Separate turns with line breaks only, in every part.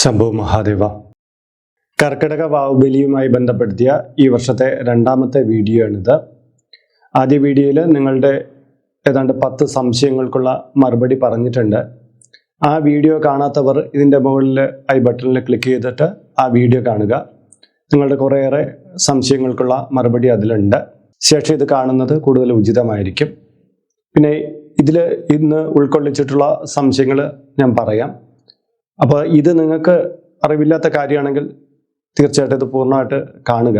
ശംഭു മഹാദേവ. കർക്കിടക വാവുബലിയുമായി ബന്ധപ്പെടുത്തിയ ഈ വർഷത്തെ രണ്ടാമത്തെ വീഡിയോ ആണിത് ആദ്യ വീഡിയോയിൽ നിങ്ങളുടെ ഏതാണ്ട് പത്ത് സംശയങ്ങൾക്കുള്ള മറുപടി പറഞ്ഞിട്ടുണ്ട്. ആ വീഡിയോ കാണാത്തവർ ഇതിന്റെ മുകളിൽ ഐ ബട്ടണിൽ ക്ലിക്ക് ചെയ്തിട്ട് ആ വീഡിയോ കാണുക. നിങ്ങളുടെ കുറേയേറെ സംശയങ്ങൾക്കുള്ള മറുപടി അതിലുണ്ട്. ശേഷം ഇത് കാണുന്നത് കൂടുതൽ ഉചിതമായിരിക്കും. പിന്നെ ഇതിൽ ഇന്ന് ഉൾക്കൊള്ളിച്ചിട്ടുള്ള സംശയങ്ങൾ ഞാൻ പറയാം. അപ്പോൾ ഇത് നിങ്ങൾക്ക് അറിവില്ലാത്ത കാര്യമാണെങ്കിൽ തീർച്ചയായിട്ടും ഇത് പൂർണമായിട്ട് കാണുക.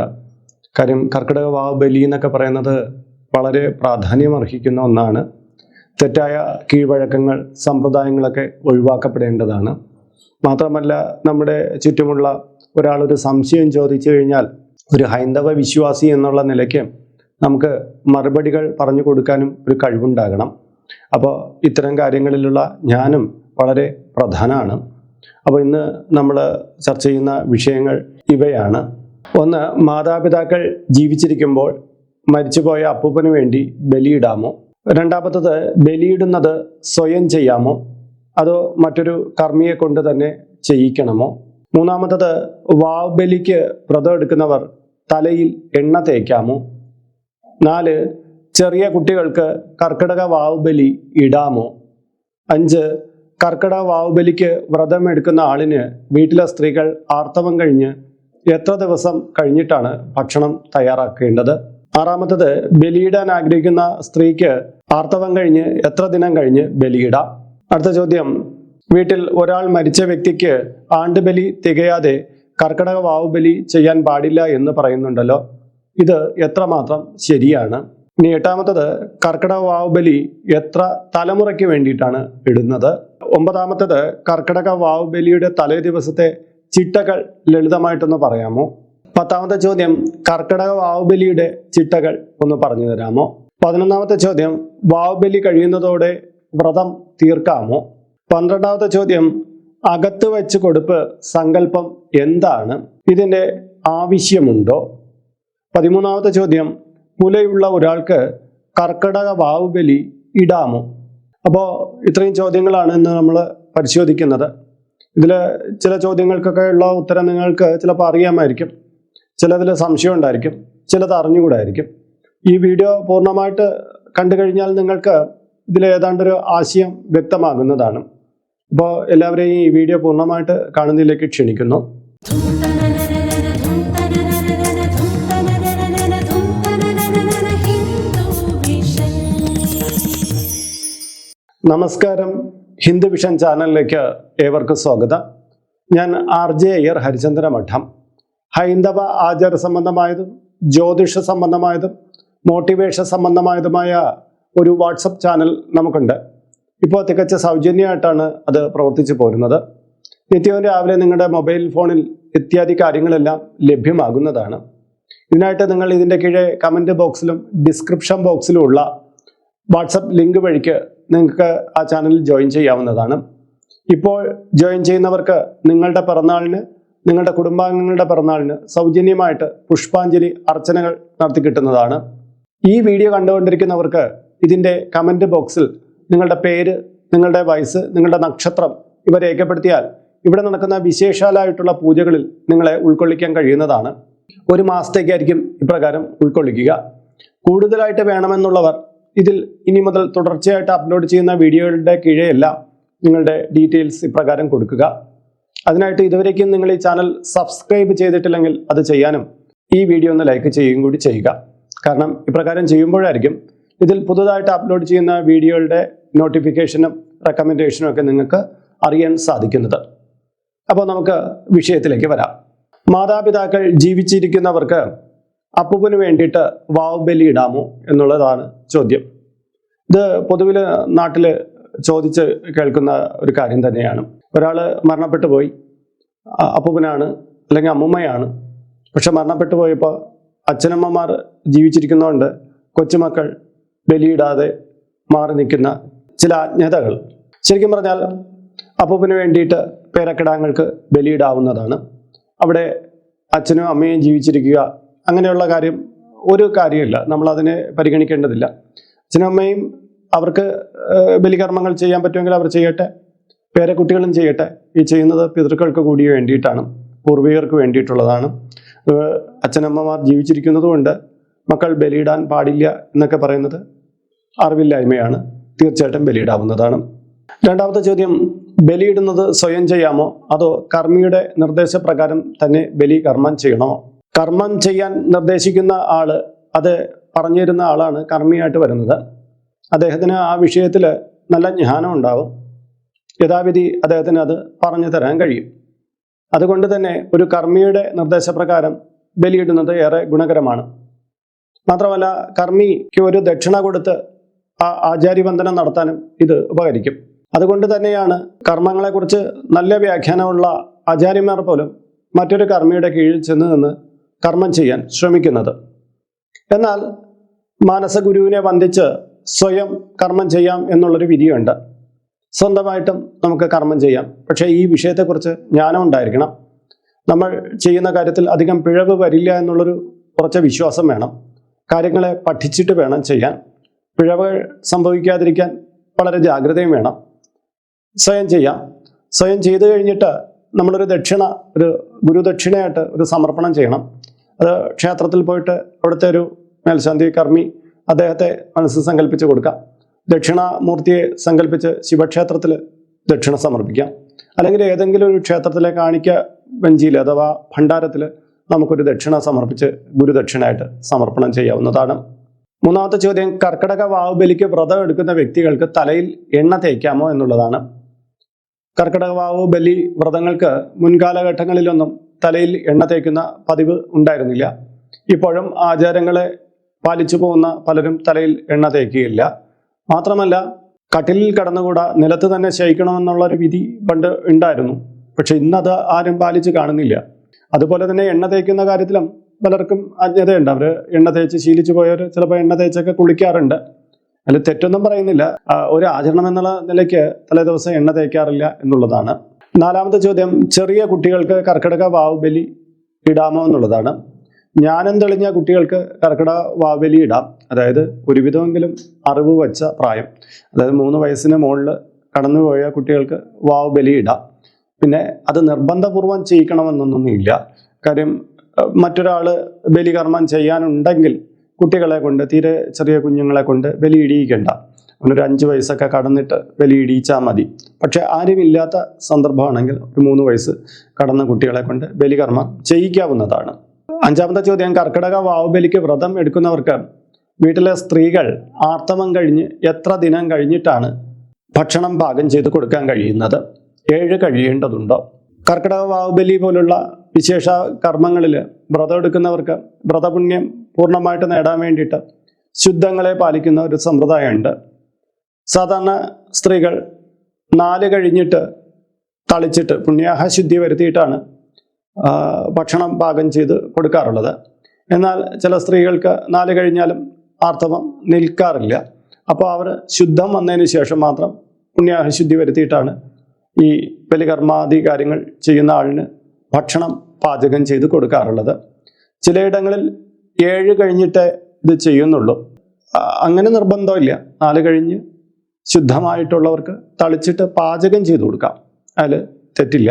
കാര്യം കർക്കിടക വാവ് ബലി എന്നൊക്കെ പറയുന്നത് വളരെ പ്രാധാന്യം അർഹിക്കുന്ന ഒന്നാണ്. തെറ്റായ കീഴ്വഴക്കങ്ങൾ സമ്പ്രദായങ്ങളൊക്കെ ഒഴിവാക്കപ്പെടേണ്ടതാണ്. മാത്രമല്ല നമ്മുടെ ചുറ്റുമുള്ള ഒരാളൊരു സംശയം ചോദിച്ചു കഴിഞ്ഞാൽ ഒരു ഹൈന്ദവ വിശ്വാസി എന്നുള്ള നിലയ്ക്ക് നമുക്ക് മറുപടികൾ പറഞ്ഞു കൊടുക്കാനും ഒരു കഴിവുണ്ടാകണം. അപ്പോൾ ഇത്തരം കാര്യങ്ങളിലുള്ള ജ്ഞാനം വളരെ പ്രധാനമാണ്. അപ്പോൾ ഇന്ന് നമ്മൾ ചർച്ച ചെയ്യുന്ന വിഷയങ്ങൾ ഇവയാണ്. ഒന്ന് മാതാപിതാക്കൾ ജീവിച്ചിരിക്കുമ്പോൾ മരിച്ചുപോയ അപ്പൂപ്പന് വേണ്ടി ബലിയിടാമോ? രണ്ടാമത്തത് ബലിയിടുന്നത് സ്വയം ചെയ്യാമോ? അതോ മറ്റൊരു കർമ്മിയെ കൊണ്ട് തന്നെ ചെയ്യിക്കണമോ? മൂന്നാമത്തത് വാവ് ബലിക്ക് വ്രതം എടുക്കുന്നവർ തലയിൽ എണ്ണ തേക്കാമോ? നാല് ചെറിയ കുട്ടികൾക്ക് കർക്കിടക വാവ് ബലി ഇടാമോ? അഞ്ച് കർക്കിടക വാവുബലിക്ക് വ്രതം എടുക്കുന്ന ആളിന് വീട്ടിലെ സ്ത്രീകൾ ആർത്തവം കഴിഞ്ഞ് എത്ര ദിവസം കഴിഞ്ഞിട്ടാണ് ഭക്ഷണം തയ്യാറാക്കേണ്ടത്? ആറാമത്തത് ബലിയിടാൻ ആഗ്രഹിക്കുന്ന സ്ത്രീക്ക് ആർത്തവം കഴിഞ്ഞ് എത്ര ദിനം കഴിഞ്ഞ് ബലിയിടാം? അടുത്ത ചോദ്യം വീട്ടിൽ ഒരാൾ മരിച്ച വ്യക്തിക്ക് ആണ്ടുബലി തികയാതെ കർക്കിടക വാവുബലി ചെയ്യാൻ പാടില്ല എന്ന് പറയുന്നുണ്ടല്ലോ. ഇത് എത്രമാത്രം ശരിയാണ്? ഇനി എട്ടാമത്തത് കർക്കിടക വാവുബലി എത്ര തലമുറയ്ക്ക് വേണ്ടിയിട്ടാണ് ഇടുന്നത്? ഒമ്പതാമത്തത് കർക്കിടക വാവുബലിയുടെ തലേ ദിവസത്തെ ചിട്ടകൾ ലളിതമായിട്ടൊന്ന് പറയാമോ? പത്താമത്തെ ചോദ്യം കർക്കിടക വാവുബലിയുടെ ചിട്ടകൾ ഒന്ന് പറഞ്ഞു തരാമോ? പതിനൊന്നാമത്തെ ചോദ്യം വാവുബലി കഴിയുന്നതോടെ വ്രതം തീർക്കാമോ? പന്ത്രണ്ടാമത്തെ ചോദ്യം അകത്ത് വെച്ച് കൊടുപ്പ് സങ്കല്പം എന്താണ്? ഇതിന്റെ ആവശ്യമുണ്ടോ? പതിമൂന്നാമത്തെ ചോദ്യം മുലയുള്ള ഒരാൾക്ക് കർക്കിടക വാവുബലി ഇടാമോ? അപ്പോൾ ഇത്രയും ചോദ്യങ്ങളാണ് ഇന്ന് നമ്മൾ പരിശോധിക്കുന്നത്. ഇതിൽ ചില ചോദ്യങ്ങൾക്കൊക്കെ ഉള്ള ഉത്തരം നിങ്ങൾക്ക് ചിലപ്പോൾ അറിയാമായിരിക്കും. ചിലതിൽ സംശയം ഉണ്ടായിരിക്കും. ചിലത് അറിഞ്ഞുകൂടായിരിക്കും. ഈ വീഡിയോ പൂർണമായിട്ട് കണ്ടു കഴിഞ്ഞാൽ നിങ്ങൾക്ക് ഇതിൽ ഏതാണ്ടൊരു ആശയം വ്യക്തമാകുന്നതാണ്. അപ്പോൾ എല്ലാവരെയും ഈ വീഡിയോ പൂർണമായിട്ട് കാണുന്നതിലേക്ക് ക്ഷണിക്കുന്നു. നമസ്കാരം. ഹിന്ദു വിഷൻ ചാനലിലേക്ക് ഏവർക്കും സ്വാഗതം. ഞാൻ ആർ ജെ അയ്യർ ഹരിചന്ദ്ര മഠം ഹൈന്ദവ ആചാര സംബന്ധമായതും ജ്യോതിഷ സംബന്ധമായതും മോട്ടിവേഷൻ സംബന്ധമായതുമായ ഒരു വാട്സപ്പ് ചാനൽ നമുക്കുണ്ട്. ഇപ്പോൾ തികച്ച സൗജന്യമായിട്ടാണ് അത് പ്രവർത്തിച്ചു പോരുന്നത്. നിത്യവും രാവിലെ നിങ്ങളുടെ മൊബൈൽ ഫോണിൽ ഇത്യാദി കാര്യങ്ങളെല്ലാം ലഭ്യമാകുന്നതാണ്. ഇതിനായിട്ട് നിങ്ങൾ ഇതിന്റെ കീഴെ കമന്റ് ബോക്സിലും ഡിസ്ക്രിപ്ഷൻ ബോക്സിലും ഉള്ള വാട്സപ്പ് ലിങ്ക് വഴിക്ക് നിങ്ങൾക്ക് ആ ചാനലിൽ ജോയിൻ ചെയ്യാവുന്നതാണ്. ഇപ്പോൾ ജോയിൻ ചെയ്യുന്നവർക്ക് നിങ്ങളുടെ പിറന്നാളിന് നിങ്ങളുടെ കുടുംബാംഗങ്ങളുടെ പിറന്നാളിന് സൗജന്യമായിട്ട് പുഷ്പാഞ്ജലി അർച്ചനകൾ നടത്തി കിട്ടുന്നതാണ്. ഈ വീഡിയോ കണ്ടുകൊണ്ടിരിക്കുന്നവർക്ക് ഇതിന്റെ കമന്റ് ബോക്സിൽ നിങ്ങളുടെ പേര് നിങ്ങളുടെ വയസ്സ് നിങ്ങളുടെ നക്ഷത്രം ഇവ രേഖപ്പെടുത്തിയാൽ ഇവിടെ നടക്കുന്ന വിശേഷാലായിട്ടുള്ള പൂജകളിൽ നിങ്ങളെ ഉൾക്കൊള്ളിക്കാൻ കഴിയുന്നതാണ്. ഒരു മാസത്തേക്കായിരിക്കും ഇപ്രകാരം ഉൾക്കൊള്ളിക്കുക. കൂടുതലായിട്ട് വേണമെന്നുള്ളവർ ഇതിൽ ഇനി മുതൽ തുടർച്ചയായിട്ട് അപ്ലോഡ് ചെയ്യുന്ന വീഡിയോകളുടെ കീഴെയെല്ലാം നിങ്ങളുടെ ഡീറ്റെയിൽസ് ഇപ്രകാരം കൊടുക്കുക. അതിനായിട്ട് ഇതുവരേക്കും നിങ്ങൾ ഈ ചാനൽ സബ്സ്ക്രൈബ് ചെയ്തിട്ടില്ലെങ്കിൽ അത് ചെയ്യാനും ഈ വീഡിയോ ഒന്ന് ലൈക്ക് ചെയ്യുകയും കൂടി ചെയ്യുക. കാരണം ഇപ്രകാരം ചെയ്യുമ്പോഴായിരിക്കും ഇതിൽ പുതുതായിട്ട് അപ്ലോഡ് ചെയ്യുന്ന വീഡിയോകളുടെ നോട്ടിഫിക്കേഷനും റെക്കമെൻഡേഷനും ഒക്കെ നിങ്ങൾക്ക് അറിയാൻ സാധിക്കുന്നത്. അപ്പോൾ നമുക്ക് വിഷയത്തിലേക്ക് വരാം. മാതാപിതാക്കൾ ജീവിച്ചിരിക്കുന്നവർക്ക് അപ്പൂപ്പന് വേണ്ടിയിട്ട് വാവ് ബലി ഇടാമോ എന്നുള്ളതാണ് ചോദ്യം. ഇത് പൊതുവിൽ നാട്ടിൽ ചോദിച്ച് കേൾക്കുന്ന ഒരു കാര്യം തന്നെയാണ്. ഒരാൾ മരണപ്പെട്ടു പോയി. അപ്പൂപ്പനാണ് അല്ലെങ്കിൽ അമ്മുമ്മയാണ്. പക്ഷെ മരണപ്പെട്ടു പോയപ്പോൾ അച്ഛനമ്മമാർ ജീവിച്ചിരിക്കുന്നതുകൊണ്ട് കൊച്ചുമക്കൾ ബലിയിടാതെ മാറി നിൽക്കുന്ന ചില അജ്ഞതകൾ ശരിക്കും പറഞ്ഞാൽ അപ്പൂപ്പന് വേണ്ടിയിട്ട് പേരക്കിടാങ്ങൾക്ക് ബലിയിടാവുന്നതാണ്. അവിടെ അച്ഛനും അമ്മയും ജീവിച്ചിരിക്കുക അങ്ങനെയുള്ള കാര്യം ഒരു കാര്യമില്ല. നമ്മൾ അതിനെ പരിഗണിക്കേണ്ടതില്ല. അച്ഛനും അമ്മയും അവർക്ക് ബലികർമ്മങ്ങൾ ചെയ്യാൻ പറ്റുമെങ്കിൽ അവർ ചെയ്യട്ടെ. പേരക്കുട്ടികളും ചെയ്യട്ടെ. ഈ ചെയ്യുന്നത് പിതൃക്കൾക്ക് കൂടി വേണ്ടിയിട്ടാണ്. പൂർവികർക്ക് വേണ്ടിയിട്ടുള്ളതാണ്. അച്ഛനമ്മമാർ ജീവിച്ചിരിക്കുന്നതുകൊണ്ട് മക്കൾ ബലിയിടാൻ പാടില്ല എന്നൊക്കെ പറയുന്നത് അറിവില്ലായ്മയാണ്. തീർച്ചയായിട്ടും ബലിയിടാവുന്നതാണ്. രണ്ടാമത്തെ ചോദ്യം ബലിയിടുന്നത് സ്വയം ചെയ്യാമോ? അതോ കർമ്മിയുടെ നിർദ്ദേശപ്രകാരം തന്നെ ബലി കർമ്മം ചെയ്യണമോ കർമ്മം ചെയ്യാൻ നിർദ്ദേശിക്കുന്ന ആൾ അത് പറഞ്ഞു തരുന്ന ആളാണ് കർമ്മിയായിട്ട് വരുന്നത്. അദ്ദേഹത്തിന് ആ വിഷയത്തിൽ നല്ല ജ്ഞാനം ഉണ്ടാവും. യഥാവിധി അദ്ദേഹത്തിന് അത് പറഞ്ഞു തരാൻ കഴിയും. അതുകൊണ്ട് തന്നെ ഒരു കർമ്മിയുടെ നിർദ്ദേശപ്രകാരം ബലിയിടുന്നത് ഏറെ ഗുണകരമാണ്. മാത്രമല്ല കർമ്മിക്ക് ഒരു ദക്ഷിണ കൊടുത്ത് ആ ആചാര്യവന്ദനം നടത്താനും ഇത് ഉപകരിക്കും. അതുകൊണ്ട് തന്നെയാണ് കർമ്മങ്ങളെക്കുറിച്ച് നല്ല വ്യാഖ്യാനമുള്ള ആചാര്യന്മാർ പോലും മറ്റൊരു കർമ്മിയുടെ കീഴിൽ ചെന്ന് നിന്ന് കർമ്മം ചെയ്യാൻ ശ്രമിക്കുന്നത്. എന്നാൽ മാനസഗുരുവിനെ വന്ദിച്ച് സ്വയം കർമ്മം ചെയ്യാം എന്നുള്ളൊരു വിധിയുണ്ട്. സ്വന്തമായിട്ടും നമുക്ക് കർമ്മം ചെയ്യാം. പക്ഷേ ഈ വിഷയത്തെക്കുറിച്ച് ജ്ഞാനം ഉണ്ടായിരിക്കണം. നമ്മൾ ചെയ്യുന്ന കാര്യത്തിൽ അധികം പിഴവ് വരില്ല എന്നുള്ളൊരു കുറച്ച് വിശ്വാസം വേണം. കാര്യങ്ങളെ പഠിച്ചിട്ട് വേണം ചെയ്യാൻ. പിഴവുകൾ സംഭവിക്കാതിരിക്കാൻ വളരെ ജാഗ്രതയും വേണം. സ്വയം ചെയ്യാം. സ്വയം ചെയ്തു കഴിഞ്ഞിട്ട് നമ്മളൊരു ദക്ഷിണ ഒരു ഗുരുദക്ഷിണയായിട്ട് ഒരു സമർപ്പണം ചെയ്യണം. അത് ക്ഷേത്രത്തിൽ പോയിട്ട് അവിടുത്തെ ഒരു മേൽശാന്തി കർമ്മി അദ്ദേഹത്തെ മനസ്സ് സങ്കല്പിച്ച് കൊടുക്കാം. ദക്ഷിണാമൂർത്തിയെ സങ്കല്പിച്ച് ശിവക്ഷേത്രത്തിൽ ദക്ഷിണ സമർപ്പിക്കാം. അല്ലെങ്കിൽ ഏതെങ്കിലും ഒരു ക്ഷേത്രത്തിലെ കാണിക്ക വഞ്ചിയിൽ അഥവാ ഭണ്ഡാരത്തിൽ നമുക്കൊരു ദക്ഷിണ സമർപ്പിച്ച് ഗുരുദക്ഷിണയായിട്ട് സമർപ്പണം ചെയ്യാവുന്നതാണ്. മൂന്നാമത്തെ ചോദ്യം കർക്കിടക വാവുബലിക്ക് വ്രതം എടുക്കുന്ന വ്യക്തികൾക്ക് തലയിൽ എണ്ണ തേക്കാമോ എന്നുള്ളതാണ്. കർക്കിടക വാവ് ബലി വ്രതങ്ങൾക്ക് മുൻകാലഘട്ടങ്ങളിലൊന്നും തലയിൽ എണ്ണ തേക്കുന്ന പതിവ് ഉണ്ടായിരുന്നില്ല. ഇപ്പോഴും ആചാരങ്ങളെ പാലിച്ചു പോകുന്ന പലരും തലയിൽ എണ്ണ തേക്കുകയില്ല. മാത്രമല്ല കട്ടിലിൽ കടന്നുകൂടാ നിലത്ത് തന്നെ ശയിക്കണമെന്നുള്ള ഒരു വിധി പണ്ട് ഉണ്ടായിരുന്നു. പക്ഷെ ഇന്നത് ആരും പാലിച്ച് കാണുന്നില്ല. അതുപോലെ തന്നെ എണ്ണ തേക്കുന്ന കാര്യത്തിലും പലർക്കും അജ്ഞതയുണ്ട് അവർ എണ്ണ തേച്ച് ശീലിച്ചു പോയവർ ചിലപ്പോൾ എണ്ണ തേച്ചൊക്കെ കുളിക്കാറുണ്ട്. അതിൽ തെറ്റൊന്നും പറയുന്നില്ല. ഒരു ആചരണം എന്നുള്ള നിലയ്ക്ക് തലേ ദിവസം എണ്ണ തേക്കാറില്ല എന്നുള്ളതാണ്. നാലാമത്തെ ചോദ്യം ചെറിയ കുട്ടികൾക്ക് കർക്കിടക വാവ് ബലി ഇടാമോ എന്നുള്ളതാണ്. ജ്ഞാനം തെളിഞ്ഞ കുട്ടികൾക്ക് കർക്കിടക വാവുബലി ഇടാം. അതായത് ഒരുവിധമെങ്കിലും അറിവ് വച്ച പ്രായം. അതായത് മൂന്ന് വയസ്സിന് മുകളിൽ കടന്നുപോയ കുട്ടികൾക്ക് വാവ് ബലി ഇടാം. പിന്നെ അത് നിർബന്ധപൂർവം ചെയ്യിക്കണമെന്നൊന്നുമില്ല. കാര്യം മറ്റൊരാൾ ബലികർമ്മം ചെയ്യാനുണ്ടെങ്കിൽ കുട്ടികളെ കൊണ്ട് തീരെ ചെറിയ കുഞ്ഞുങ്ങളെ കൊണ്ട് ബലി ഇടിയിക്കണ്ട. അവനൊരു അഞ്ച് വയസ്സൊക്കെ കടന്നിട്ട് വലിയ ഇടിയിച്ചാൽ മതി. പക്ഷെ ആരുമില്ലാത്ത സന്ദർഭമാണെങ്കിൽ ഒരു മൂന്ന് വയസ്സ് കടന്ന കുട്ടികളെ കൊണ്ട് ബലികർമ്മം ചെയ്യിക്കാവുന്നതാണ്. അഞ്ചാമത്തെ ചോദ്യം കർക്കിടക വാവുബലിക്ക് വ്രതം എടുക്കുന്നവർക്ക് വീട്ടിലെ സ്ത്രീകൾ ആർത്തവം കഴിഞ്ഞ് എത്ര ദിനം കഴിഞ്ഞിട്ടാണ് ഭക്ഷണം പാകം ചെയ്ത് കൊടുക്കാൻ കഴിയുന്നത്? ഏഴ് കഴിയേണ്ടതുണ്ടോ? കർക്കിടക വാവുബലി പോലുള്ള വിശേഷ കർമ്മങ്ങളിൽ വ്രതം എടുക്കുന്നവർക്ക് വ്രതപുണ്യം പൂർണമായിട്ട് നേടാൻ വേണ്ടിയിട്ട് ശുദ്ധങ്ങളെ പാലിക്കുന്ന ഒരു സമ്പ്രദായമുണ്ട്. സാധാരണ സ്ത്രീകൾ നാല് കഴിഞ്ഞിട്ട് തളിച്ചിട്ട് പുണ്യാഹ ശുദ്ധി വരുത്തിയിട്ടാണ് ഭക്ഷണം പാകം ചെയ്ത് കൊടുക്കാറുള്ളത്. എന്നാൽ ചില സ്ത്രീകൾക്ക് നാല് കഴിഞ്ഞാലും ആർത്തവം നിൽക്കാറില്ല. അപ്പോൾ അവർ ശുദ്ധം വന്നതിന് ശേഷം മാത്രം പുണ്യാഹ ശുദ്ധി വരുത്തിയിട്ടാണ് ഈ ബലികർമാദി കാര്യങ്ങൾ ചെയ്യുന്ന ആളിന് ഭക്ഷണം പാചകം ചെയ്ത് കൊടുക്കാറുള്ളത്. ചിലയിടങ്ങളിൽ ഏഴ് കഴിഞ്ഞിട്ടേ ഇത് ചെയ്യുന്നുള്ളൂ. അങ്ങനെ നിർബന്ധമില്ല. നാല് കഴിഞ്ഞ് ശുദ്ധമായിട്ടുള്ളവർക്ക് തളിച്ചിട്ട് പാചകം ചെയ്തു കൊടുക്കാം. അതിൽ തെറ്റില്ല.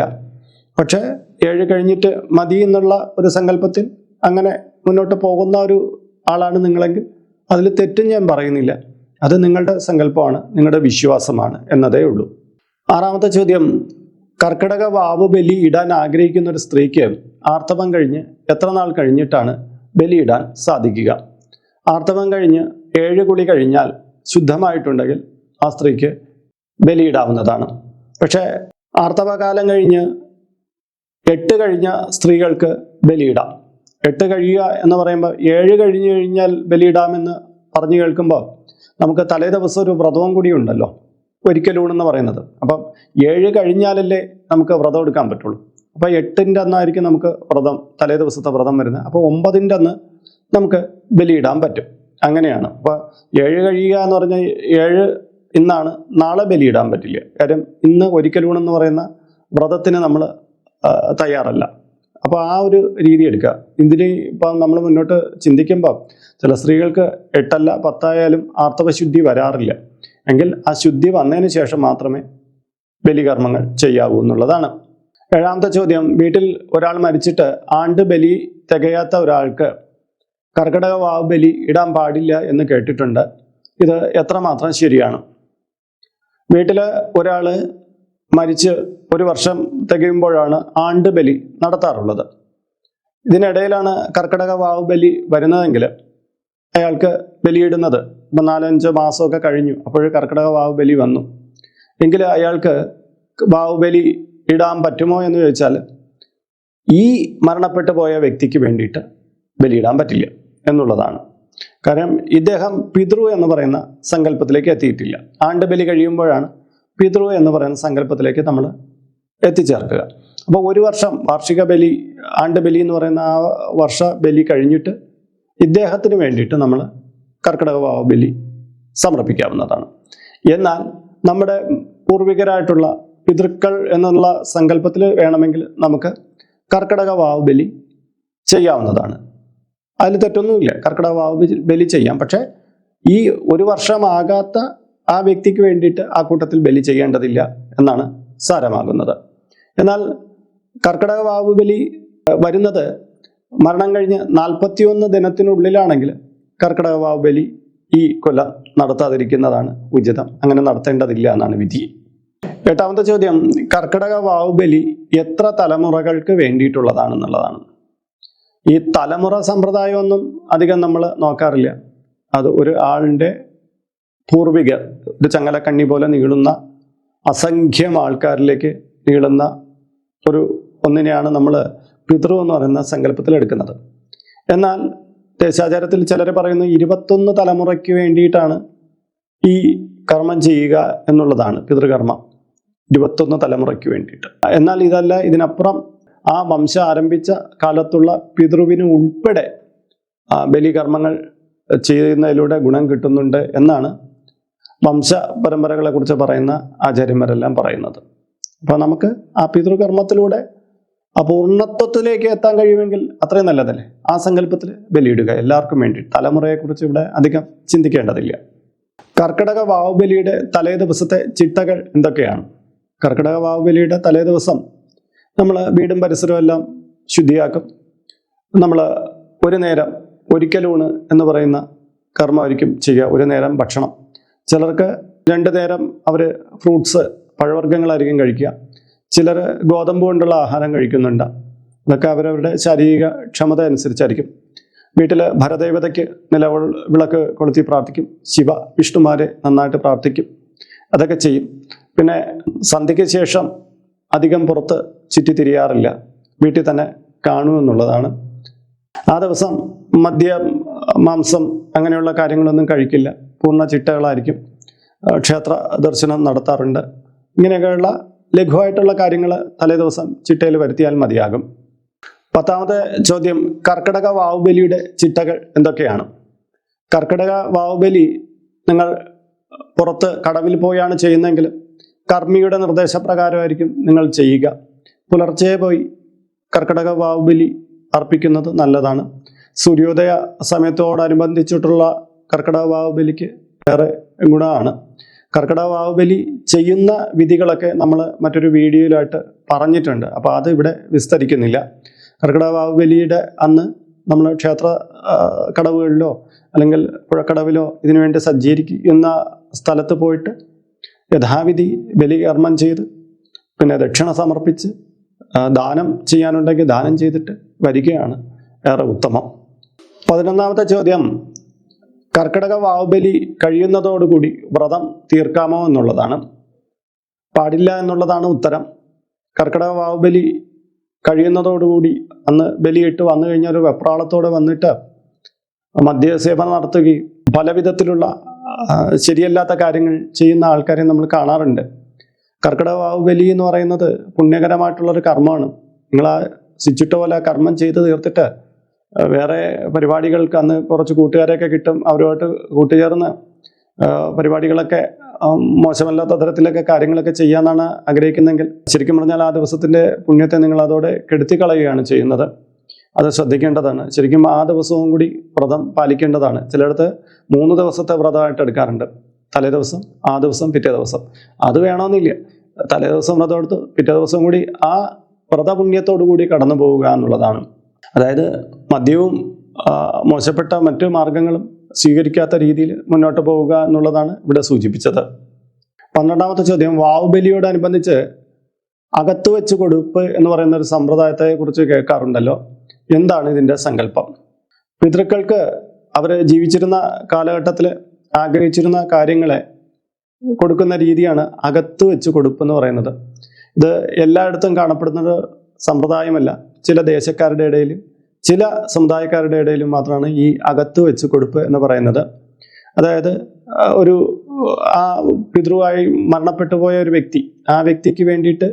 പക്ഷേ ഏഴ് കഴിഞ്ഞിട്ട് മതി എന്നുള്ള ഒരു സങ്കല്പത്തിൽ അങ്ങനെ മുന്നോട്ട് പോകുന്ന ഒരു ആളാണ് നിങ്ങളെങ്കിൽ അതിൽ തെറ്റും ഞാൻ പറയുന്നില്ല. അത് നിങ്ങളുടെ സങ്കല്പമാണ് നിങ്ങളുടെ വിശ്വാസമാണ് എന്നതേ ഉള്ളൂ. ആറാമത്തെ ചോദ്യം കർക്കിടക വാവ് ബലി ഇടാൻ ആഗ്രഹിക്കുന്ന ഒരു സ്ത്രീക്ക് ആർത്തവം കഴിഞ്ഞ് എത്ര നാൾ കഴിഞ്ഞിട്ടാണ് ബലിയിടാൻ സാധിക്കുക? ആർത്തവം കഴിഞ്ഞ് ഏഴ് കുളി കഴിഞ്ഞാൽ ശുദ്ധമായിട്ടുണ്ടെങ്കിൽ ആ സ്ത്രീക്ക് ബലിയിടാവുന്നതാണ്. പക്ഷേ ആർത്തവകാലം കഴിഞ്ഞ് എട്ട് കഴിഞ്ഞ സ്ത്രീകൾക്ക് ബലിയിടാം. എട്ട് കഴിയുക എന്ന് പറയുമ്പോൾ ഏഴ് കഴിഞ്ഞു കഴിഞ്ഞാൽ ബലിയിടാമെന്ന് പറഞ്ഞു കേൾക്കുമ്പോൾ നമുക്ക് തലേ ദിവസം ഒരു വ്രതവും കൂടി ഉണ്ടല്ലോ ഒരിക്കലൂണെന്ന് പറയുന്നത്. അപ്പം ഏഴ് കഴിഞ്ഞാലല്ലേ നമുക്ക് വ്രതം എടുക്കാൻ പറ്റുള്ളൂ. അപ്പോൾ എട്ടിന്റെ അന്നായിരിക്കും നമുക്ക് വ്രതം തലേ ദിവസത്തെ വ്രതം വരുന്നത്. അപ്പോൾ ഒമ്പതിന്റെ അന്ന് നമുക്ക് ബലിയിടാൻ പറ്റും. അങ്ങനെയാണ്. അപ്പോൾ ഏഴ് കഴിയുക എന്ന് പറഞ്ഞാൽ ഏഴ് ഇന്നാണ് നാളെ ബലിയിടാൻ പറ്റില്ല. കാര്യം ഇന്ന് ഒരിക്കലൂണെന്ന് പറയുന്ന വ്രതത്തിന് നമ്മൾ തയ്യാറല്ല. അപ്പോൾ ആ ഒരു രീതി എടുക്കുക. ഇതിന് ഇപ്പം നമ്മൾ മുന്നോട്ട് ചിന്തിക്കുമ്പോൾ ചില സ്ത്രീകൾക്ക് എട്ടല്ല പത്തായാലും ആർത്തവശുദ്ധി വരാറില്ല. എങ്കിൽ ആ ശുദ്ധി വന്നതിന് ശേഷം മാത്രമേ ബലികർമ്മങ്ങൾ ചെയ്യാവൂ എന്നുള്ളതാണ്. ഏഴാമത്തെ ചോദ്യം. വീട്ടിൽ ഒരാൾ മരിച്ചിട്ട് ആണ്ട് ബലി തികയാത്ത ഒരാൾക്ക് കർക്കിടക വാവ് ബലി ഇടാൻ പാടില്ല എന്ന് കേട്ടിട്ടുണ്ട്. ഇത് എത്രമാത്രം ശരിയാണ്? വീട്ടിൽ ഒരാൾ മരിച്ച് ഒരു വർഷം തികയുമ്പോഴാണ് ആണ്ട് ബലി നടത്താറുള്ളത്. ഇതിനിടയിലാണ് കർക്കിടക വാവ് ബലി വരുന്നതെങ്കിൽ അയാൾക്ക് ബലിയിടുന്നത്. ഇപ്പം നാലഞ്ച് മാസമൊക്കെ കഴിഞ്ഞു അപ്പോൾ കർക്കിടക വാവ് ബലി വന്നു. എങ്കിൽ അയാൾക്ക് വാവ് ബലി ഇടാൻ പറ്റുമോ എന്ന് ചോദിച്ചാൽ ഈ മരണപ്പെട്ടു പോയ വ്യക്തിക്ക് വേണ്ടിയിട്ട് ബലിയിടാൻ പറ്റില്ല എന്നുള്ളതാണ്. കാരണം ഇദ്ദേഹം പിതൃ എന്ന് പറയുന്ന സങ്കല്പത്തിലേക്ക് എത്തിയിട്ടില്ല. ആണ്ട് ബലി കഴിയുമ്പോഴാണ് പിതൃ എന്ന് പറയുന്ന സങ്കല്പത്തിലേക്ക് നമ്മൾ എത്തിച്ചേർക്കുക. അപ്പോൾ ഒരു വർഷം വാർഷിക ബലി ആണ്ട് ബലി എന്ന് പറയുന്ന ആ വർഷ ബലി കഴിഞ്ഞിട്ട് ഇദ്ദേഹത്തിന് വേണ്ടിയിട്ട് നമ്മൾ കർക്കിടക ബലി സമർപ്പിക്കാവുന്നതാണ്. എന്നാൽ നമ്മുടെ പൂർവികരായിട്ടുള്ള പിതൃക്കൾ എന്നുള്ള സങ്കല്പത്തിൽ വേണമെങ്കിൽ നമുക്ക് കർക്കിടക വാവ് ബലി ചെയ്യാവുന്നതാണ്. അതിൽ തെറ്റൊന്നുമില്ല. കർക്കിടക വാവ് ബലി- ചെയ്യാം. പക്ഷേ ഈ ഒരു വർഷമാകാത്ത ആ വ്യക്തിക്ക് വേണ്ടിയിട്ട് ആ കൂട്ടത്തിൽ ബലി ചെയ്യേണ്ടതില്ല എന്നാണ് സാരമാകുന്നത്. എന്നാൽ കർക്കിടക വാവ് ബലി വരുന്നത് മരണം കഴിഞ്ഞ് നാൽപ്പത്തിയൊന്ന് ദിനത്തിനുള്ളിലാണെങ്കിൽ കർക്കിടക വാവ് ബലി ഈ കൊല്ലം നടത്താതിരിക്കുന്നതാണ് ഉചിതം. അങ്ങനെ നടത്തേണ്ടതില്ല എന്നാണ് വിധി. എട്ടാമത്തെ ചോദ്യം കർക്കിടക വാവ് ബലി എത്ര തലമുറകൾക്ക് വേണ്ടിയിട്ടുള്ളതാണെന്നുള്ളതാണ്. ഈ തലമുറ സമ്പ്രദായമൊന്നും അധികം നമ്മൾ നോക്കാറില്ല. അത് ഒരു ആളിന്റെ പൂർവിക ഒരു ചങ്ങലക്കണ്ണി പോലെ നീളുന്ന അസംഖ്യം ആൾക്കാരിലേക്ക് നീളുന്ന ഒരു ഒന്നിനെയാണ് നമ്മൾ പിതൃ എന്ന് പറയുന്ന സങ്കല്പത്തിൽ എടുക്കുന്നത്. എന്നാൽ ദേശാചാരത്തിൽ ചിലർ പറയുന്നു ഇരുപത്തൊന്ന് തലമുറയ്ക്ക് വേണ്ടിയിട്ടാണ് ഈ കർമ്മം ചെയ്യുക എന്നുള്ളതാണ് പിതൃകർമ്മം. ഇരുപത്തൊന്ന് തലമുറയ്ക്ക് വേണ്ടിയിട്ട്. എന്നാൽ ഇതല്ല ഇതിനപ്പുറം ആ വംശം ആരംഭിച്ച കാലത്തുള്ള പിതൃവിന് ഉൾപ്പെടെ ആ ബലികർമ്മങ്ങൾ ചെയ്യുന്നതിലൂടെ ഗുണം കിട്ടുന്നുണ്ട് എന്നാണ് വംശ പരമ്പരകളെ കുറിച്ച് പറയുന്ന ആചാര്യന്മാരെല്ലാം പറയുന്നത്. അപ്പോൾ നമുക്ക് ആ പിതൃകർമ്മത്തിലൂടെ അപൂർണത്വത്തിലേക്ക് എത്താൻ കഴിയുമെങ്കിൽ അത്രയും നല്ലതല്ലേ? ആ സങ്കല്പത്തിൽ ബലിയിടുക എല്ലാവർക്കും വേണ്ടി. തലമുറയെക്കുറിച്ച് ഇവിടെ അധികം ചിന്തിക്കേണ്ടതില്ല. കർക്കിടക വാവുബലിയുടെ തലേ ദിവസത്തെ ചിട്ടകൾ എന്തൊക്കെയാണ്? കർക്കിടക വാവുബലിയുടെ തലേ ദിവസം നമ്മൾ വീടും പരിസരവും എല്ലാം ശുദ്ധിയാക്കും. നമ്മൾ ഒരു നേരം ഒരിക്കലൂണ് എന്ന് പറയുന്ന കർമ്മമായിരിക്കും ചെയ്യുക. ഒരു നേരം ഭക്ഷണം. ചിലർക്ക് രണ്ട് നേരം അവർ ഫ്രൂട്ട്സ് പഴവർഗങ്ങളായിരിക്കും കഴിക്കുക. ചിലർ ഗോതമ്പ് കൊണ്ടുള്ള ആഹാരം കഴിക്കുന്നുണ്ട്. അതൊക്കെ അവരവരുടെ ശാരീരിക ക്ഷമത അനുസരിച്ചായിരിക്കും. വീട്ടിൽ ഭരദേവതയ്ക്ക് നിലവിൾ വിളക്ക് കൊളുത്തി പ്രാർത്ഥിക്കും. ശിവ വിഷ്ണുമാരെ നന്നായിട്ട് പ്രാർത്ഥിക്കും. അതൊക്കെ ചെയ്യും. പിന്നെ സന്ധ്യയ്ക്ക് ശേഷം അധികം പുറത്ത് ചുറ്റിത്തിരിയാറില്ല. വീട്ടിൽ തന്നെ കാണുമെന്നുള്ളതാണ് ആ ദിവസം മദ്യ മാംസം അങ്ങനെയുള്ള കാര്യങ്ങളൊന്നും കഴിക്കില്ല. പൂർണ ചിട്ടകളായിരിക്കും. ക്ഷേത്ര ദർശനം നടത്താറുണ്ട്. ഇങ്ങനെയൊക്കെയുള്ള ലഘുവായിട്ടുള്ള കാര്യങ്ങൾ തലേ ദിവസം ചിട്ടയിൽ വരുത്തിയാൽ മതിയാകും. പത്താമത്തെ ചോദ്യം കർക്കിടക വാവുബലിയുടെ ചിട്ടകൾ എന്തൊക്കെയാണ്? കർക്കിടക വാവുബലി നിങ്ങൾ പുറത്ത് കടവിൽ പോയാണ് ചെയ്യുന്നതെങ്കിൽ കർമ്മിയുടെ നിർദ്ദേശപ്രകാരമായിരിക്കും നിങ്ങൾ ചെയ്യുക. പുലർച്ചെ പോയി കർക്കിടക വാവുബലി അർപ്പിക്കുന്നത് നല്ലതാണ്. സൂര്യോദയ സമയത്തോടനുബന്ധിച്ചിട്ടുള്ള കർക്കിടക വാവുബലിക്ക് ഏറെ ഗുണമാണ്. കർക്കിടക വാവുബലി ചെയ്യുന്ന വിധികളൊക്കെ നമ്മൾ മറ്റൊരു വീഡിയോയിലായിട്ട് പറഞ്ഞിട്ടുണ്ട്. അപ്പോൾ അത് ഇവിടെ വിസ്തരിക്കുന്നില്ല. കർക്കിടക വാവുബലിയുടെ അന്ന് നമ്മൾ ക്ഷേത്ര കടവുകളിലോ അല്ലെങ്കിൽ പുഴക്കടവിലോ ഇതിനുവേണ്ടി സജ്ജീകരിക്കുന്ന സ്ഥലത്ത് പോയിട്ട് യഥാവിധി ബലികർമ്മം ചെയ്ത് പിന്നെ ദക്ഷിണ സമർപ്പിച്ച് ദാനം ചെയ്യാനുണ്ടെങ്കിൽ ദാനം ചെയ്തിട്ട് വരികയാണ് ഏറെ ഉത്തമം. പതിനൊന്നാമത്തെ ചോദ്യം കർക്കിടക വാവുബലി കഴിയുന്നതോടുകൂടി വ്രതം തീർക്കാമോ എന്നുള്ളതാണ്. പാടില്ല എന്നുള്ളതാണ് ഉത്തരം. കർക്കിടക വാവുബലി കഴിയുന്നതോടുകൂടി അന്ന് ബലിയിട്ട് വന്നു കഴിഞ്ഞ ഒരു വെപ്രാളത്തോടെ വന്നിട്ട് മദ്യസേവനം നടത്തുകയും പല വിധത്തിലുള്ള ആ, ശരിയല്ലാത്ത കാര്യങ്ങൾ ചെയ്യുന്ന ആൾക്കാരെ നമ്മൾ കാണാറുണ്ട്. കർക്കിടക വാവുബലി എന്ന് പറയുന്നത് പുണ്യകരമായിട്ടുള്ളൊരു കർമ്മമാണ്. നിങ്ങൾ ആ ശിച്ചിട്ട പോലെ കർമ്മം ചെയ്ത് തീർത്തിട്ട് വേറെ പരിപാടികൾക്ക് അന്ന് കുറച്ച് കൂട്ടുകാരെയൊക്കെ കിട്ടും അവരുമായിട്ട് കൂട്ടുചേർന്ന് പരിപാടികളൊക്കെ മോശമല്ലാത്ത തരത്തിലൊക്കെ കാര്യങ്ങളൊക്കെ ചെയ്യാമെന്നാണ് ആഗ്രഹിക്കുന്നതെങ്കിൽ ശരിക്കും പറഞ്ഞാൽ ആ ദിവസത്തിന്റെ പുണ്യത്തെ നിങ്ങൾ അതോടെ കെടുത്തിക്കളയുകയാണ് ചെയ്യുന്നത്. അത് ശ്രദ്ധിക്കേണ്ടതാണ്. ശരിക്കും ആ ദിവസവും കൂടി വ്രതം പാലിക്കേണ്ടതാണ്. ചിലയിടത്ത് മൂന്ന് ദിവസത്തെ വ്രതമായിട്ട് എടുക്കാറുണ്ട്. തലേ ദിവസം ആ ദിവസം പിറ്റേ ദിവസം. അത് വേണമെന്നില്ല തലേ ദിവസം വ്രതം എടുത്ത് പിറ്റേ ദിവസം കൂടി ആ വ്രതപുണ്യത്തോടു കൂടി കടന്നു പോവുക എന്നുള്ളതാണ്. അതായത് മദ്യവും മോശപ്പെട്ട മറ്റു മാർഗങ്ങളും സ്വീകരിക്കാത്ത രീതിയിൽ മുന്നോട്ട് പോവുക എന്നുള്ളതാണ് ഇവിടെ സൂചിപ്പിച്ചത്. പന്ത്രണ്ടാമത്തെ ചോദ്യം വാവുബലിയോടനുബന്ധിച്ച് അകത്ത് വെച്ച് കൊടുപ്പ് എന്ന് പറയുന്ന ഒരു സമ്പ്രദായത്തെ കുറിച്ച് കേൾക്കാറുണ്ടല്ലോ. എന്താണ് ഇതിന്റെ സങ്കല്പം? പിതൃക്കൾക്ക് അവർ ജീവിച്ചിരുന്ന കാലഘട്ടത്തിൽ ആഗ്രഹിച്ചിരുന്ന കാര്യങ്ങളെ കൊടുക്കുന്ന രീതിയാണ് അകത്ത് വെച്ച് കൊടുപ്പെന്ന് പറയുന്നത്. ഇത് എല്ലായിടത്തും കാണപ്പെടുന്ന ഒരു സമ്പ്രദായമല്ല. ചില ദേശക്കാരുടെ ഇടയിലും ചില സമുദായക്കാരുടെ ഇടയിലും മാത്രമാണ് ഈ അകത്ത് വെച്ച് കൊടുപ്പ് എന്ന് പറയുന്നത്. അതായത് ഒരു ആ പിതൃവായി മരണപ്പെട്ടു പോയ ഒരു വ്യക്തി ആ വ്യക്തിക്ക് വേണ്ടിയിട്ട്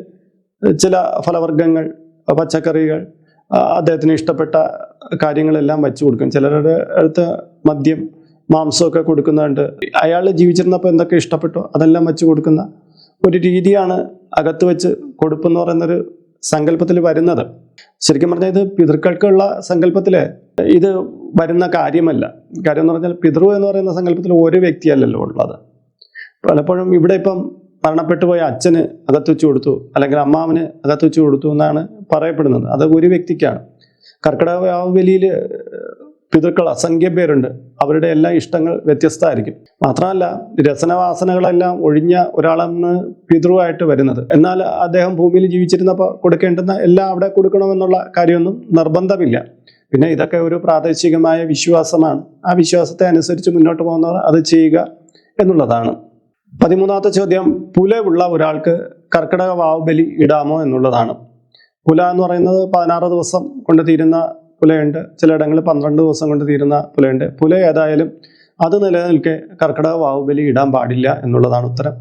ചില ഫലവർഗങ്ങൾ പച്ചക്കറികൾ അദ്ദേഹത്തിന് ഇഷ്ടപ്പെട്ട കാര്യങ്ങളെല്ലാം വെച്ചു കൊടുക്കും. ചിലരുടെ അടുത്ത് മദ്യം മാംസമൊക്കെ കൊടുക്കുന്നുണ്ട്. അയാൾ ജീവിച്ചിരുന്നപ്പോൾ എന്തൊക്കെ ഇഷ്ടപ്പെട്ടോ അതെല്ലാം വെച്ച് കൊടുക്കുന്ന ഒരു രീതിയാണ് അകത്ത് വെച്ച് കൊടുപ്പെന്ന് പറയുന്നൊരു സങ്കല്പത്തിൽ വരുന്നത്. ശരിക്കും പറഞ്ഞാൽ ഇത് പിതൃക്കൾക്കുള്ള സങ്കല്പത്തിൽ ഇത് വരുന്ന കാര്യമല്ല. കാര്യം എന്ന് പറഞ്ഞാൽ പിതൃ എന്ന് പറയുന്ന സങ്കല്പത്തിൽ ഒരു വ്യക്തിയല്ലല്ലോ ഉള്ളത്. പലപ്പോഴും ഇവിടെ ഇപ്പം മരണപ്പെട്ടു പോയ അച്ഛന് അകത്ത് വെച്ച് കൊടുത്തു അല്ലെങ്കിൽ അമ്മാവന് അകത്ത് വെച്ച് കൊടുത്തു എന്നാണ് പറയപ്പെടുന്നത്. അത് ഒരു വ്യക്തിക്കാണ്. കർക്കിടക വാവുബലിയിൽ പിതൃക്കൾ അസംഖ്യം പേരുണ്ട്. അവരുടെ എല്ലാ ഇഷ്ടങ്ങൾ വ്യത്യസ്തമായിരിക്കും. മാത്രമല്ല രസനവാസനകളെല്ലാം ഒഴിഞ്ഞ ഒരാളെന്ന് പിതൃവായിട്ട് വരുന്നത്. എന്നാൽ അദ്ദേഹം ഭൂമിയിൽ ജീവിച്ചിരുന്നപ്പോൾ കൊടുക്കേണ്ടുന്ന എല്ലാം അവിടെ കൊടുക്കണമെന്നുള്ള കാര്യമൊന്നും നിർബന്ധമില്ല. പിന്നെ ഇതൊക്കെ ഒരു പ്രാദേശികമായ വിശ്വാസമാണ്. ആ വിശ്വാസത്തെ അനുസരിച്ച് മുന്നോട്ട് പോകുന്നവർ അത് ചെയ്യുക എന്നുള്ളതാണ്. പതിമൂന്നാമത്തെ ചോദ്യം പുലയുള്ള ഒരാൾക്ക് കർക്കിടക വാവുബലി ഇടാമോ എന്നുള്ളതാണ്. പുല എന്ന് പറയുന്നത് പതിനാറ് ദിവസം കൊണ്ട് തീരുന്ന പുലയുണ്ട്. ചിലയിടങ്ങളിൽ പന്ത്രണ്ട് ദിവസം കൊണ്ട് തീരുന്ന പുലയുണ്ട്. പുല ഏതായാലും അത് നിലനിൽക്കെ കർക്കിടക വാവുബലി ഇടാൻ പാടില്ല എന്നുള്ളതാണ് ഉത്തരം.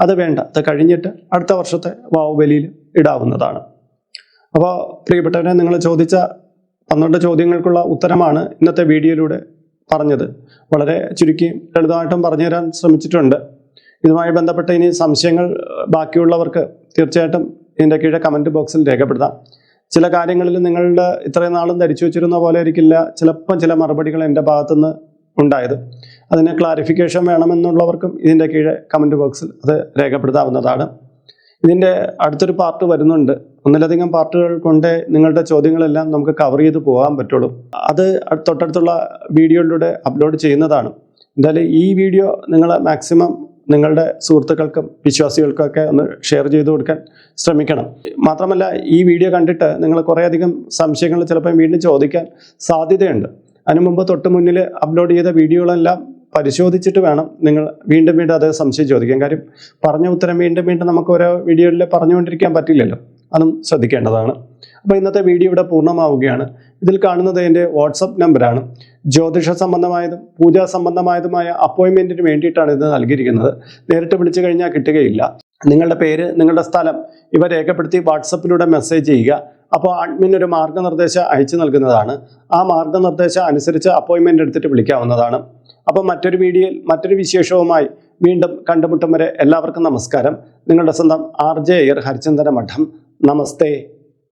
അത് വേണ്ട. അത് കഴിഞ്ഞിട്ട് അടുത്ത വർഷത്തെ വാവുബലിയിൽ ഇടാവുന്നതാണ്. അപ്പോൾ പ്രിയപ്പെട്ടവരെ നിങ്ങൾ ചോദിച്ച പന്ത്രണ്ട് ചോദ്യങ്ങൾക്കുള്ള ഉത്തരമാണ് ഇന്നത്തെ വീഡിയോയിലൂടെ പറഞ്ഞത്. വളരെ ചുരുക്കി ലളിതമായിട്ടും പറഞ്ഞു തരാൻ ശ്രമിച്ചിട്ടുണ്ട്. ഇതുമായി ബന്ധപ്പെട്ട ഇനി സംശയങ്ങൾ ബാക്കിയുള്ളവർക്ക് തീർച്ചയായിട്ടും ഇതിന്റെ കീഴെ കമന്റ് ബോക്സിൽ രേഖപ്പെടുത്താം. ചില കാര്യങ്ങളിൽ നിങ്ങളുടെ ഇത്രയും നാളും ധരിച്ചു വെച്ചിരുന്ന പോലെ ആയിരിക്കില്ല ചിലപ്പം ചില മറുപടികൾ എന്റെ ഭാഗത്തുനിന്ന് ഉണ്ടായത്. അതിന് ക്ലാരിഫിക്കേഷൻ വേണമെന്നുള്ളവർക്കും ഇതിന്റെ കീഴെ കമന്റ് ബോക്സിൽ അത് രേഖപ്പെടുത്താവുന്നതാണ്. ഇതിന്റെ അടുത്തൊരു പാർട്ട് വരുന്നുണ്ട്. ഒന്നിലധികം പാർട്ടുകൾ കൊണ്ട് നിങ്ങളുടെ ചോദ്യങ്ങളെല്ലാം നമുക്ക് കവർ ചെയ്ത് പോകാൻ പറ്റുള്ളൂ. അത് തൊട്ടടുത്തുള്ള വീഡിയോയിലൂടെ അപ്ലോഡ് ചെയ്യുന്നതാണ്. എന്തായാലും ഈ വീഡിയോ നിങ്ങൾ മാക്സിമം നിങ്ങളുടെ സുഹൃത്തുക്കൾക്കും വിശ്വാസികൾക്കൊക്കെ ഒന്ന് ഷെയർ ചെയ്ത് കൊടുക്കാൻ ശ്രമിക്കണം. മാത്രമല്ല ഈ വീഡിയോ കണ്ടിട്ട് നിങ്ങൾ കുറേയധികം സംശയങ്ങൾ ചിലപ്പോൾ വീണ്ടും ചോദിക്കാൻ സാധ്യതയുണ്ട്. അതിനു മുമ്പ് തൊട്ട് മുന്നിൽ അപ്ലോഡ് ചെയ്ത വീഡിയോകളെല്ലാം പരിശോധിച്ചിട്ട് വേണം നിങ്ങൾ വീണ്ടും വീണ്ടും അത് സംശയം ചോദിക്കാൻ. കാര്യം പറഞ്ഞ ഉത്തരം വീണ്ടും വീണ്ടും നമുക്ക് ഓരോ വീഡിയോയിൽ പറഞ്ഞുകൊണ്ടിരിക്കാൻ പറ്റില്ലല്ലോ. അതും ശ്രദ്ധിക്കേണ്ടതാണ്. അപ്പോൾ ഇന്നത്തെ വീഡിയോ ഇവിടെ പൂർണമാവുകയാണ്. ഇതിൽ കാണുന്നത് എന്റെ വാട്സപ്പ് നമ്പറാണ്. ജ്യോതിഷ സംബന്ധമായതും പൂജാ സംബന്ധമായതുമായ അപ്പോയിൻമെന്റിന് വേണ്ടിയിട്ടാണ് ഇത് നൽകിയിരിക്കുന്നത്. നേരിട്ട് വിളിച്ചു കഴിഞ്ഞാൽ കിട്ടുകയില്ല. നിങ്ങളുടെ പേര് നിങ്ങളുടെ സ്ഥലം ഇവ രേഖപ്പെടുത്തി വാട്സപ്പിലൂടെ മെസ്സേജ് ചെയ്യുക. അപ്പോൾ അഡ്മിൻ ഒരു മാർഗനിർദ്ദേശം അയച്ചു നൽകുന്നതാണ്. ആ മാർഗനിർദ്ദേശം അനുസരിച്ച് അപ്പോയിൻമെന്റ് എടുത്തിട്ട് വിളിക്കാവുന്നതാണ്. അപ്പോൾ മറ്റൊരു വീഡിയോയിൽ മറ്റൊരു വിശേഷവുമായി വീണ്ടും കണ്ടുമുട്ടും വരെ എല്ലാവർക്കും നമസ്കാരം. നിങ്ങളുടെ സ്വന്തം ആർ ജെ അയ്യർ ഹരിചന്ദന മഠം നമസ്തേ